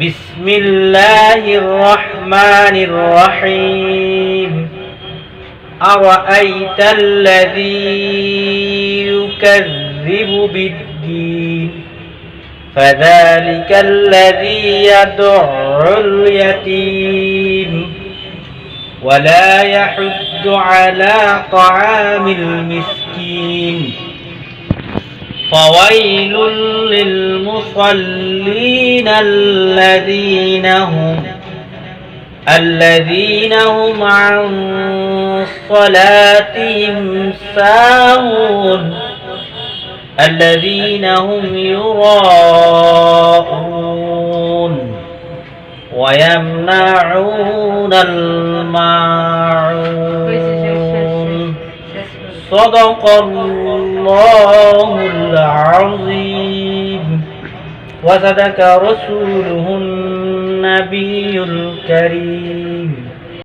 بسم الله الرحمن الرحيم أرأيت الذي يكذب بالدين فذلك الذي يدع اليتيم ولا يحد على طعام المسكين فويل للمصلين الذين هم الذين هم عن صلاتهم ساهون الذين هم يراءون ويمنعون الماعون صدق الله العظيم. وصدق رسوله النبي الكريم.